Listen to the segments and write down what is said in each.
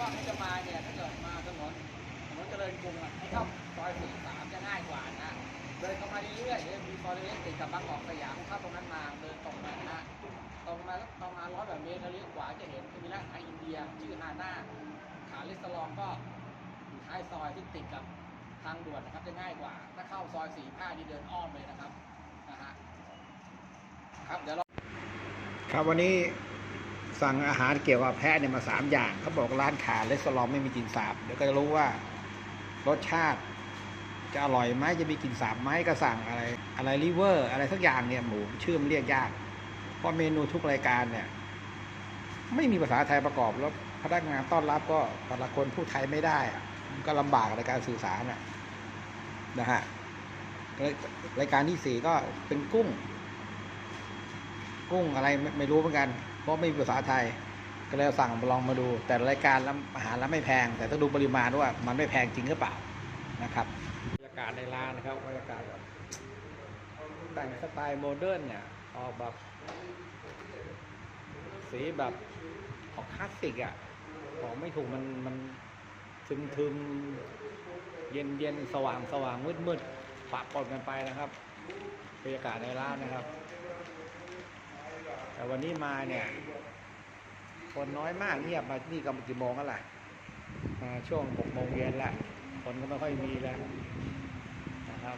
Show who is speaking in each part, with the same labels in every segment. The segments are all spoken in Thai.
Speaker 1: ว่าเขาจะมาเนี่ยถ้าเกิดมาถนนถนนเจริญกรุงอะให้เข้าซอยสี่สามจะง่ายกว่านะเดินเข้ามาเรื่อยๆมีซอยเล็กติดกับบางกอกสยามเข้าตรงนั้นมาเดินตรงมานะตรงมาแล้วประมาร้อยแบบเมตรเลี้ยวขวาจะเห็นมีร้านอาหารอินเดียชื่อฮาน่าขาลิสลองก็อยู่ท้ายซอยที่ติดกับทางด่วนนะครับจะง่ายกว่า ถ้าเข้าซอยสี่ห้านี่เดินอ้อมเลยนะครับนะฮะครับเดี๋ยวเรา
Speaker 2: ครับวันนี้ สั่งอาหารเกี่ยวกับแพะเนี่ยมาสามอย่างเขาบอกร้านขาเลสลองไม่มีกลิ่นสาบเดี๋ยวก็จะรู้ว่ารสชาติจะอร่อยไหมจะมีกลิ่นสาบไหมก็สั่งอะไร อะไรลิเวอร์ อะไรสักอย่างเนี่ยหมูชื่อมเรียกยาก เพราะเมนูทุกรายการเนี่ย ไม่มีภาษาไทยประกอบแล้วพนักงานต้อนรับก็แต่ละคนพูดไทยไม่ได้ก็ลำบากในการสื่อสารน่ะนะฮะรายการที่สี่ก็เป็นกุ้ง กุ้งอะไรไมไม่รู้เหมือนกัน เพราะไม่มีภาษาไทย ก็เลยสั่งลองมาดู แต่รายการแล้วอาหารแล้วไม่แพง แต่ต้องดูปริมาณด้วยว่ามันไม่แพงจริงหรือเปล่านะครับบรรยากาศในร้านนะครับบรรยากาศแบบแต่งสไตล์โมเดิร์นเนี่ยออกแบบสีแบบออกคลาสสิกอะบอกไม่ถูกมันมันทึมทึมเย็นเย็นสว่างสว่างมืดมืดปะปนกันไปนะครับบรรยากาศในร้านนะครับ แต่วันนี้มาเนี่ย คนน้อยมากเงียบมานี่ก็กี่โมงแล้วล่ะมาช่วงหกโมงเย็นแล้วคนก็ไม่ค่อยมีแล้วนะครับ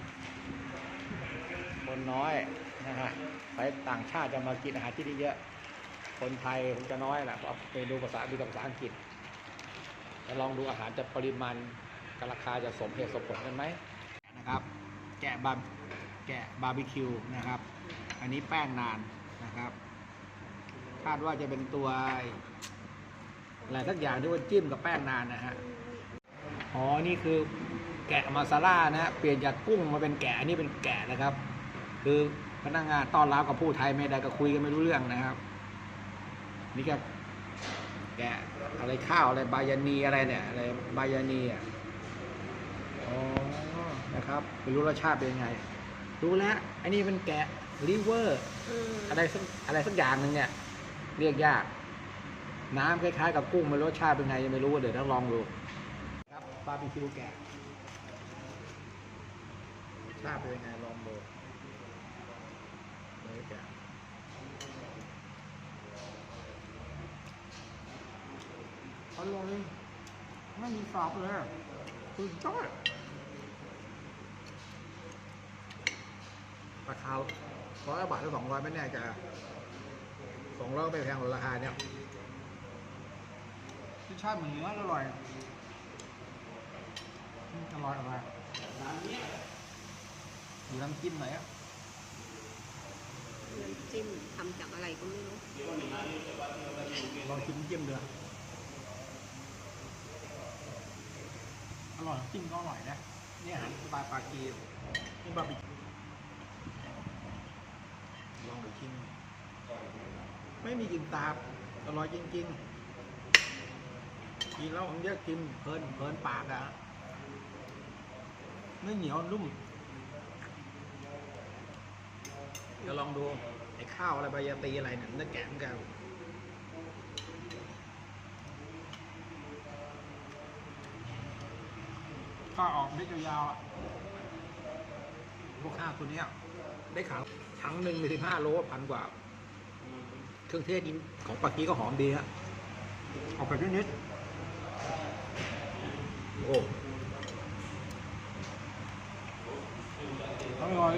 Speaker 2: คนน้อยนะฮะไปต่างชาติจะมากินอาหารที่นี่เยอะ คนไทยคงจะน้อยแหละเพราะเมนูภาษาดูแต่ภาษาอังกฤษจะลองดูอาหารจะปริมาณกับราคาจะสมเหตุสมผลกันไหมนะครับ แกะบาร์แกะบาร์บีคิวนะครับ อันนี้แป้งนานนะครับ ดว่าจะเป็นตัวอะไรสักอย่างที่ว่าจิ้มกับแป้งนานนะฮะ อ๋อ นี่คือแกะมาซาล่านะฮะ เปลี่ยนจากกุ้งมาเป็นแกะ อันนี้เป็นแกะนะครับ คือพนักงานต้อนรับกับผู้ไทยไม่ได้ก็คุยกันไม่รู้เรื่องนะครับ นี่ก็แกะอะไรข้าวอะไรบายานีอะไรเนี่ยอะไรบายานีอะ อ๋อ นะครับไม่รู้รสชาติเป็นยังไง รู้แล้ว อันนี้เป็นแกะลิเวอร์ อะไรสักอะไรสักอย่างหนึ่งเนี่ย เรียกยาก น้ำคล้ายๆกับกุ้งมันรสชาติเป็นไงยังไม่รู้เดี๋ยวต้องลองดูครับบาร์บีคิวแกะรสชาติเป็นยังไงลองดูเนื้อแกะอร่อยไม่มีฝาบเลยสุดยอดราคาร้อยบาทหรือสองร้อยไม่แน่ใจ สองร้อยก็ไม่แพงหรอกราคาเนี่ยรสชาติเหมือนเนื้ออร่อยอืมอร่อยอร่อยดูน้ำจิ้มหน่อยอะ
Speaker 3: น้ำจิ้มทำจากอะไรก็ไม่รู้
Speaker 2: ลองชิมน้ำจิ้มดูนะอร่อยน้ำจิ้มก็อร่อยนะนี่อาหารสไตล์ปากีนี่บาร์บีคิวลองดูชิม ไม่มีกลิ่นตาบอร่อยจริงๆกินแล้วผมเยอะกินเพลินเพลินปากอะเนื้อเหนียวนุ่มจะลองดูไอ้ข้าวอะไรใบยาตีอะไรเนี่ยเนื้อแกมกันก็ออกได้ยาวๆพวกข้าวตัวเนี้ย ได้ขังถังหนึ่งมีสิบห้าโลพันกว่า เครื่องเทศนี้ของปากีก็หอมดีฮะออกไปนิดๆโอ้อร่อย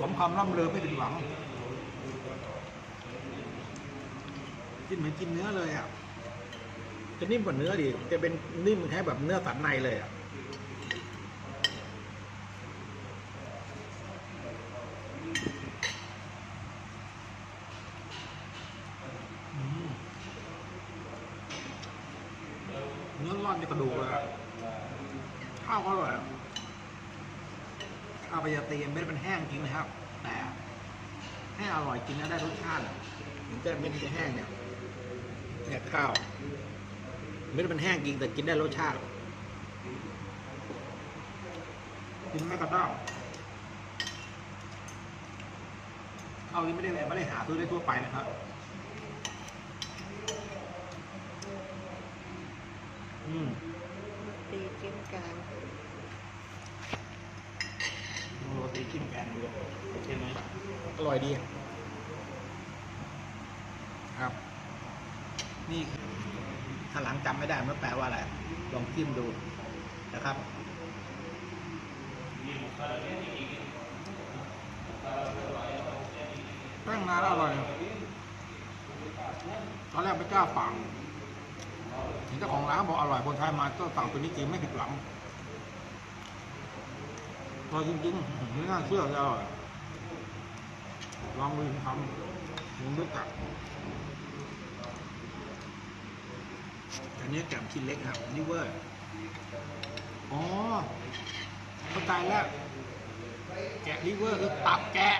Speaker 2: สมคำร่ำเลือไม่ถึงหวังกินเหมือนกินเนื้อเลยอะจะนิ่มกว่าเนื้อดิจะเป็นนิ่มแค่แบบเนื้อสันในเลยอะ เนื้อร่อนในกระดูกเลยข้าวก็อร่อยข้าวปลายาตีเม็ดมันแห้งจริงนะครับ แต่ให้อร่อยจริงนะได้รสชาติถึงจะเม็ดมันจะแห้งเนี่ยเนี่ยข้าวเม็ดมันแห้งจริงแต่กินได้รสชาติกินไม่กระด้างข้าวนี้ไม่ได้ไม่ได้หาซื้อได้ทั่วไปนะครับ ต
Speaker 3: ีจิ้มกาง
Speaker 2: โรตีจิ้มกางดูโอเคไหมอร่อยดีครับ นี่ถ้าหลังจำไม่ได้มันแปลว่าอะไรลองจิ้มดูนะครับตั้งนานอร่อยตอนแรกไม่กล้าฝัง เห็นเจ้าของร้านบอกอร่อยคนไทยมาก็สั่งตัวนี้จริงไม่ผิดหวังพอจริงๆไม่น่าเชื่อเลยอร่อยลองมือทำมึงนึกอะอันนี้แกมชิ้นเล็กครับลิเวอร์อ๋อเข้าใจแล้ว แกะลิเวอร์คือตับแกะ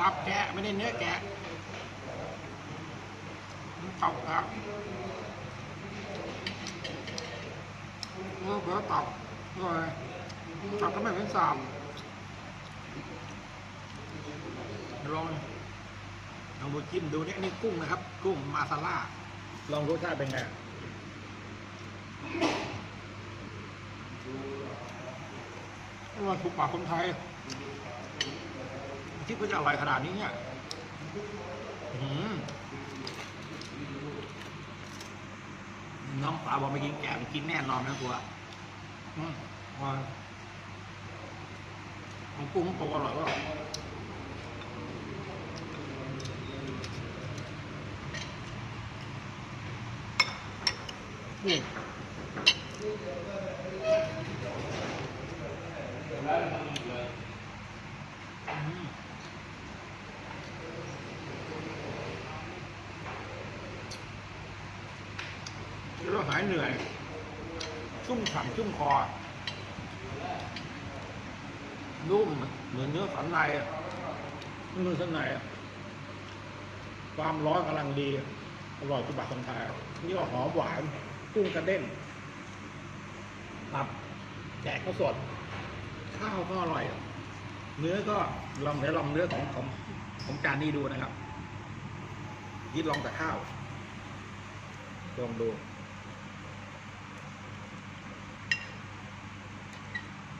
Speaker 2: ตับแกะไม่ได้เนื้อแกะ ตับครับเออเผื่อตับอร่อยตับก็ไม่เป็นสามลองลองดูจิ้มดูเนี่ยนี่กุ้งนะครับ กุ้งมาซาล่าลองรสชาติเป็นไงอร่อยถูกปากคนไทยคิดว่าจะอร่อยขนาดนี้เนี่ย อื้อหือ น้องปลาบอกไม่กินแกะมันกินแน่นอนนะตัวอืมว่าของกุ้งของอร่อยก็นี่อืม แล้วหายเหนื่อย ชุ่มฉ่ำชุ่มคอ นุ่มเหมือนเนื้อสันในเนื้อสันในความร้อนกำลังดี อร่อยทุบาทคนไทยนี่ก็หอมหวานกุ้งกระเด้นตับแกะก็สด ข้าวก็อร่อย เนื้อก็ลองเดี๋ยวลองเนื้อของของของจานนี้ดูนะครับยิดลองแต่ข้าวลองดู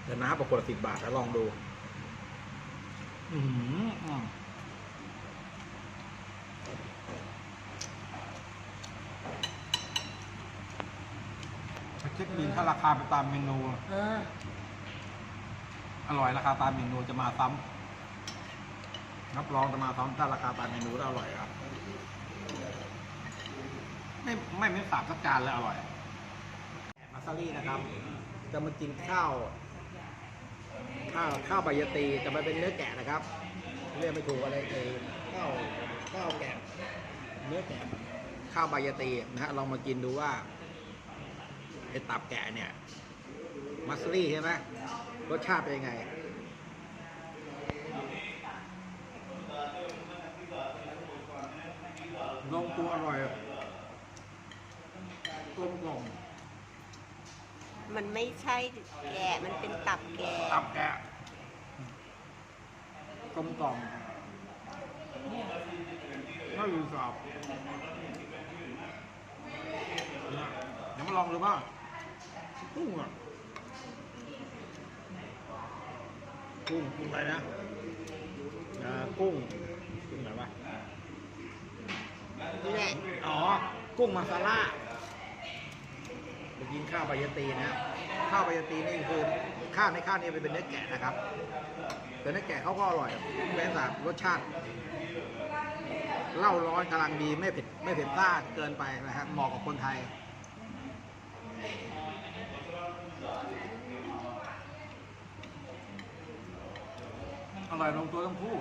Speaker 2: แต่น้ำปรากฏสิบบาทแล้วลองดู อืมเช็คบินถ้าราคาไปตามเมนูอร่อยราคาตามเมนูจะมาซ้ำรับรองจะมาซ้ำถ้าราคาตามเมนูแล้วอร่อยครับ ไม่ไม่ไม่สาบสักจานเลยอร่อยมาซารี่นะครับ จะมากินข้าว ข้าวข้าวใบยตีแต่มันเป็นเนื้อแกะนะครับ เรียกไม่ถูกอะไรเลยข้าวข้าวแกะเนื้อแกะข้าวใบยตีนะฮะลองมากินดูว่าไอ้ตับแกะเนี่ยมัสลี่ใช่ไหมรสชาติเป็นยังไงลงตัวอร่อยกลมกล่อม
Speaker 3: มันไม่ใช่แกะมันเป็นตับแกะ
Speaker 2: ตับแกะกลมกล่อมน่าอยู่สอบเนี่ยเดี๋ยวมาลองดูบ้างกุ้งอะกุ้งกุ้งอะไรนะอ่ากุ้งกุ้งอะไรวะ
Speaker 3: นี่แหละ
Speaker 2: อ๋อ กุ้งมาซาล่า ไปกินข้าวใบยตีนะข้าวใบยตีนี่คือข้าวในข้าวนี้เป็นเนื้อแกะนะครับแต่เนื้อแกะเขาก็อร่อยแม้แต่รสชาติเหล้าร้อนกำลังดีไม่เผ็ดไม่เผ็ดซ่าเกินไปนะครับเหมาะกับคนไทยอร่อยลงตัวทั้งคู่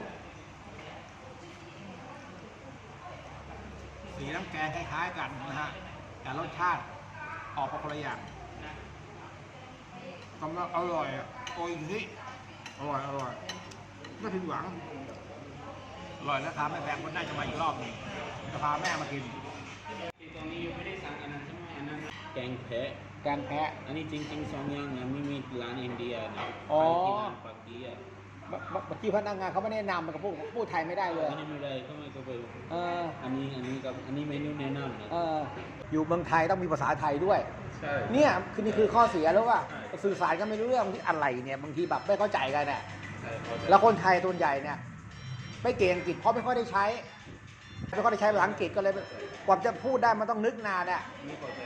Speaker 2: สีน้ำแกงคล้ายๆกันนะฮะแต่รสชาติ ออกมาคนละอย่างกำลังอร่อยอะโอ้ยเฮ้ยอร่อย อร่อย ไม่ผิดหวัง อร่อยแล้วครับแม่แพงคนน่าจะมาอีกรอบหนึงจะพาแม่มากิน
Speaker 4: ตอนนี้ยังไม่ได้สั่งอันนั้นใช่ไหมอันนั้นแกงแพะ
Speaker 2: แกงแพะ
Speaker 4: อันนี้จริงๆสองอย่างนะไม่มีร้านอินเดียนะ
Speaker 2: อ๋อ
Speaker 4: ไปที่ร้านปักกี้อะ
Speaker 2: เมื่อเมื่อกี้พนักงานเขาไม่แนะนำมันก็พูดพูดไทยไม่ได้เลย
Speaker 4: อันนี้ไม่ได้ก็ไม่ก็ไป
Speaker 2: เออ
Speaker 4: อันนี้อันนี้กับอันนี้เมนูแนะนำนะ
Speaker 2: เอออยู่เมืองไทยต้องมีภาษาไทยด้วย
Speaker 4: ใช่
Speaker 2: เนี่ยคือนี่คือข้อเสียแล้วว่า
Speaker 4: ใช่
Speaker 2: สื่อสารกันไม่รู้เรื่องบางที่อะไรเนี่ยบางทีแบบไม่เข้าใจกันเนี่ยแล้วคนไทยส่วนใหญ่เนี่ยไม่เก่งอังกฤษเพราะไม่ค่อยได้ใช้ไม่ค่อยได้ใช้ภาษาอังกฤษก็เลยกว่าจะพูดได้มันต้องนึกนานอะ
Speaker 4: ไม่เข้าใจ